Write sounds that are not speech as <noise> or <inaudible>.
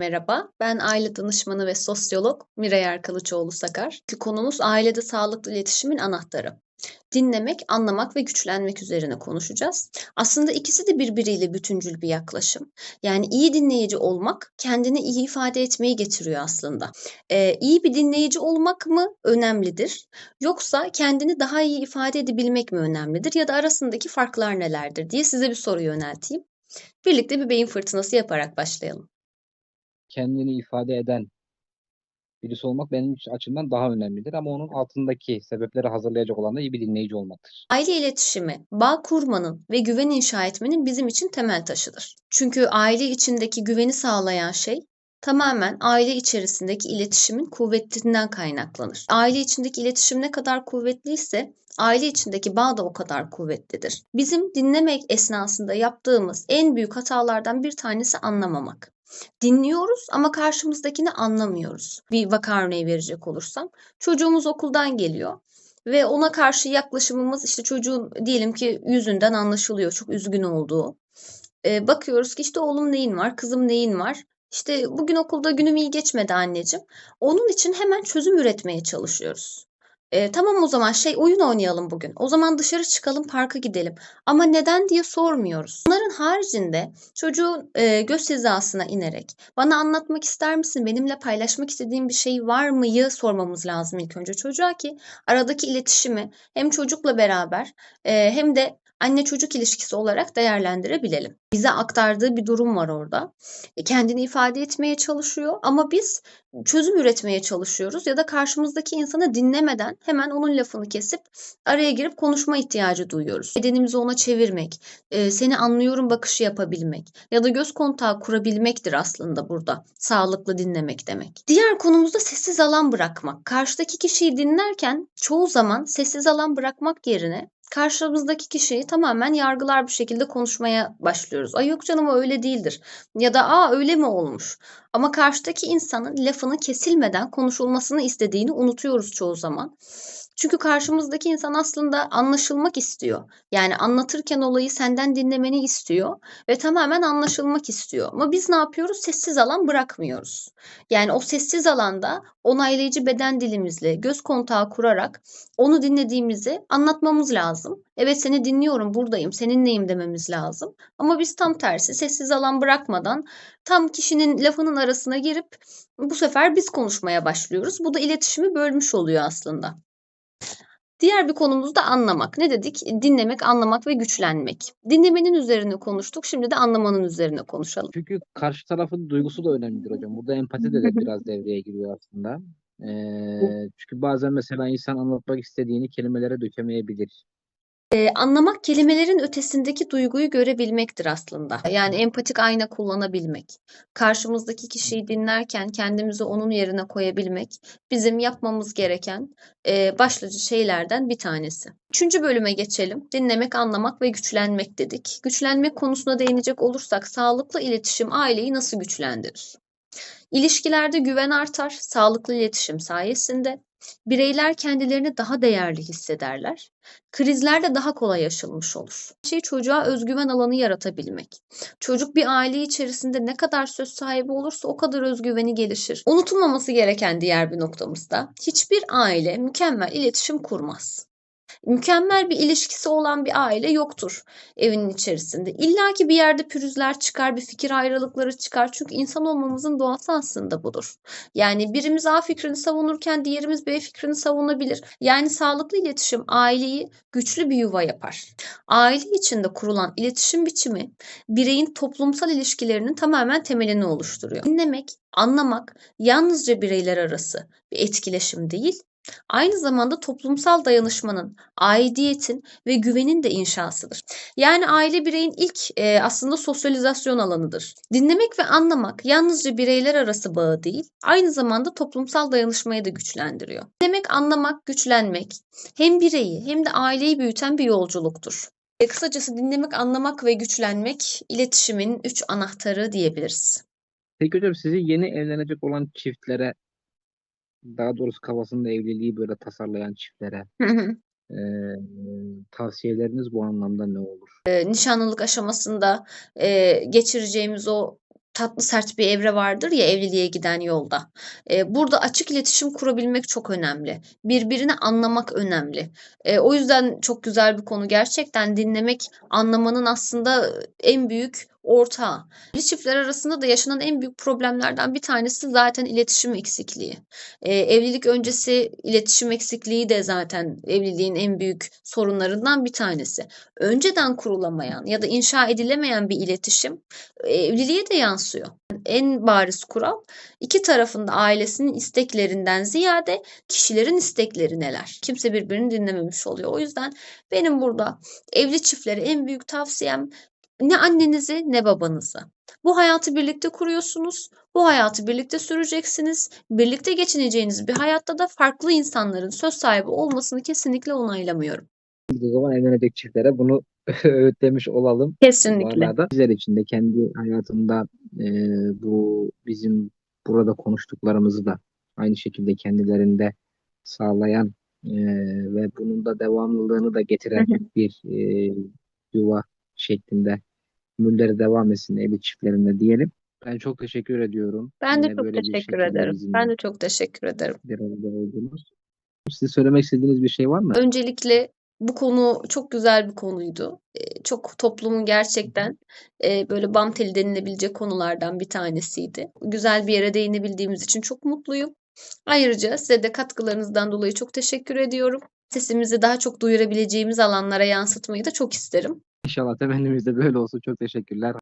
Merhaba, ben aile danışmanı ve sosyolog Miray Erkalıçoğlu Sakar. Konumuz ailede sağlıklı iletişimin anahtarı. Dinlemek, anlamak ve güçlenmek üzerine konuşacağız. Aslında ikisi de birbiriyle bütüncül bir yaklaşım. Yani iyi dinleyici olmak kendini iyi ifade etmeyi getiriyor aslında. Ee, iyi bir dinleyici olmak mı önemlidir? Yoksa kendini daha iyi ifade edebilmek mi önemlidir? Ya da arasındaki farklar nelerdir diye size bir soru yönelteyim. Birlikte bir beyin fırtınası yaparak başlayalım. Kendini ifade eden birisi olmak benim açımdan daha önemlidir. Ama onun altındaki sebepleri hazırlayacak olan da iyi bir dinleyici olmaktır. Aile iletişimi, bağ kurmanın ve güven inşa etmenin bizim için temel taşıdır. Çünkü aile içindeki güveni sağlayan şey tamamen aile içerisindeki iletişimin kuvvetinden kaynaklanır. Aile içindeki iletişim ne kadar kuvvetliyse aile içindeki bağ da o kadar kuvvetlidir. Bizim dinlemek esnasında yaptığımız en büyük hatalardan bir tanesi anlamamak. Dinliyoruz ama karşımızdakini anlamıyoruz. Bir vaka örneği verecek olursam. Çocuğumuz okuldan geliyor ve ona karşı yaklaşımımız işte çocuğun diyelim ki yüzünden anlaşılıyor çok üzgün olduğu. Ee, bakıyoruz ki işte oğlum neyin var, kızım neyin var? İşte bugün okulda günüm iyi geçmedi anneciğim. Onun için hemen çözüm üretmeye çalışıyoruz. Ee, tamam o zaman şey oyun oynayalım bugün. O zaman dışarı çıkalım parka gidelim. Ama neden diye sormuyoruz. Bunların haricinde çocuğun e, göz hizasına inerek bana anlatmak ister misin? Benimle paylaşmak istediğin bir şey var mıyı sormamız lazım ilk önce çocuğa ki aradaki iletişimi hem çocukla beraber e, hem de anne çocuk ilişkisi olarak değerlendirebilelim. Bize aktardığı bir durum var orada. E, kendini ifade etmeye çalışıyor ama biz çözüm üretmeye çalışıyoruz ya da karşımızdaki insanı dinlemeden hemen onun lafını kesip araya girip konuşma ihtiyacı duyuyoruz. Bedenimizi ona çevirmek, e, seni anlıyorum bakışı yapabilmek ya da göz kontağı kurabilmektir aslında burada sağlıklı dinlemek demek. Diğer konumuzda sessiz alan bırakmak. Karşıdaki kişiyi dinlerken çoğu zaman sessiz alan bırakmak yerine karşımızdaki kişiyi tamamen yargılar bir şekilde konuşmaya başlıyoruz. Ay yok canım o öyle değildir. Ya da aa öyle mi olmuş? Ama karşıdaki insanın lafının kesilmeden konuşulmasını istediğini unutuyoruz çoğu zaman. Çünkü karşımızdaki insan aslında anlaşılmak istiyor. Yani anlatırken olayı senden dinlemeni istiyor ve tamamen anlaşılmak istiyor. Ama biz ne yapıyoruz? Sessiz alan bırakmıyoruz. Yani o sessiz alanda onaylayıcı beden dilimizle göz kontağı kurarak onu dinlediğimizi anlatmamız lazım. Evet seni dinliyorum, buradayım, seninleyim dememiz lazım. Ama biz tam tersi sessiz alan bırakmadan tam kişinin lafının arasına girip bu sefer biz konuşmaya başlıyoruz. Bu da iletişimi bölmüş oluyor aslında. Diğer bir konumuz da anlamak. Ne dedik? Dinlemek, anlamak ve güçlenmek. Dinlemenin üzerine konuştuk. Şimdi de anlamanın üzerine konuşalım. Çünkü karşı tarafın duygusu da önemlidir hocam. Burada empati de, de biraz devreye giriyor aslında. Ee, çünkü bazen mesela insan anlatmak istediğini kelimelere dökemeyebilir. Ee, anlamak kelimelerin ötesindeki duyguyu görebilmektir aslında. Yani empatik ayna kullanabilmek. Karşımızdaki kişiyi dinlerken kendimizi onun yerine koyabilmek bizim yapmamız gereken e, başlıca şeylerden bir tanesi. Üçüncü bölüme geçelim. Dinlemek, anlamak ve güçlenmek dedik. Güçlenmek konusuna değinecek olursak sağlıklı iletişim aileyi nasıl güçlendirir? İlişkilerde güven artar, sağlıklı iletişim sayesinde. Bireyler kendilerini daha değerli hissederler. Krizler de daha kolay aşılmış olur. Şey çocuğa özgüven alanı yaratabilmek. Çocuk bir aile içerisinde ne kadar söz sahibi olursa o kadar özgüveni gelişir. Unutulmaması gereken diğer bir noktamız da hiçbir aile mükemmel iletişim kurmaz mükemmel bir ilişkisi olan bir aile yoktur evinin içerisinde. İlla ki bir yerde pürüzler çıkar, bir fikir ayrılıkları çıkar. Çünkü insan olmamızın doğası aslında budur. Yani birimiz A fikrini savunurken diğerimiz B fikrini savunabilir. Yani sağlıklı iletişim aileyi güçlü bir yuva yapar. Aile içinde kurulan iletişim biçimi bireyin toplumsal ilişkilerinin tamamen temelini oluşturuyor. Dinlemek, anlamak yalnızca bireyler arası bir etkileşim değil, Aynı zamanda toplumsal dayanışmanın, aidiyetin ve güvenin de inşasıdır. Yani aile bireyin ilk e, aslında sosyalizasyon alanıdır. Dinlemek ve anlamak yalnızca bireyler arası bağı değil, aynı zamanda toplumsal dayanışmayı da güçlendiriyor. Dinlemek, anlamak, güçlenmek hem bireyi hem de aileyi büyüten bir yolculuktur. E, kısacası dinlemek, anlamak ve güçlenmek iletişimin üç anahtarı diyebiliriz. Peki hocam sizi yeni evlenecek olan çiftlere daha doğrusu kafasında evliliği böyle tasarlayan çiftlere e, tavsiyeleriniz bu anlamda ne olur? E, nişanlılık aşamasında e, geçireceğimiz o tatlı sert bir evre vardır ya evliliğe giden yolda. Eee, burada açık iletişim kurabilmek çok önemli. Birbirini anlamak önemli. Eee, o yüzden çok güzel bir konu. Gerçekten dinlemek, anlamanın aslında en büyük ortağı. Evli çiftler arasında da yaşanan en büyük problemlerden bir tanesi zaten iletişim eksikliği. Eee, evlilik öncesi iletişim eksikliği de zaten evliliğin en büyük sorunlarından bir tanesi. Önceden kurulamayan ya da inşa edilemeyen bir iletişim eee, evliliğe de yansıyor. En bariz kural iki tarafın da ailesinin isteklerinden ziyade kişilerin istekleri neler? Kimse birbirini dinlememiş oluyor. O yüzden benim burada evli çiftlere en büyük tavsiyem ne annenizi ne babanızı. Bu hayatı birlikte kuruyorsunuz. Bu hayatı birlikte süreceksiniz. Birlikte geçineceğiniz bir hayatta da farklı insanların söz sahibi olmasını kesinlikle onaylamıyorum. Biz o zaman evlenecek çiftlere bunu <laughs> öğütlemiş olalım. Kesinlikle. bizler için de kendi hayatımda e, bu bizim burada konuştuklarımızı da aynı şekilde kendilerinde sağlayan e, ve bunun da devamlılığını da getiren bir e, yuva şeklinde ömürleri devam etsin evli çiftlerinde diyelim. Ben çok teşekkür ediyorum. Ben de Yine çok teşekkür ederim. Ben de çok teşekkür ederim. bir arada oldunuz. Size söylemek istediğiniz bir şey var mı? Öncelikle bu konu çok güzel bir konuydu. Eee, çok toplumun gerçekten eee, böyle bam teli denilebilecek konulardan bir tanesiydi. Güzel bir yere değinebildiğimiz için çok mutluyum. Ayrıca size de katkılarınızdan dolayı çok teşekkür ediyorum. Sesimizi daha çok duyurabileceğimiz alanlara yansıtmayı da çok isterim. İnşallah temennimiz de böyle olsun. Çok teşekkürler.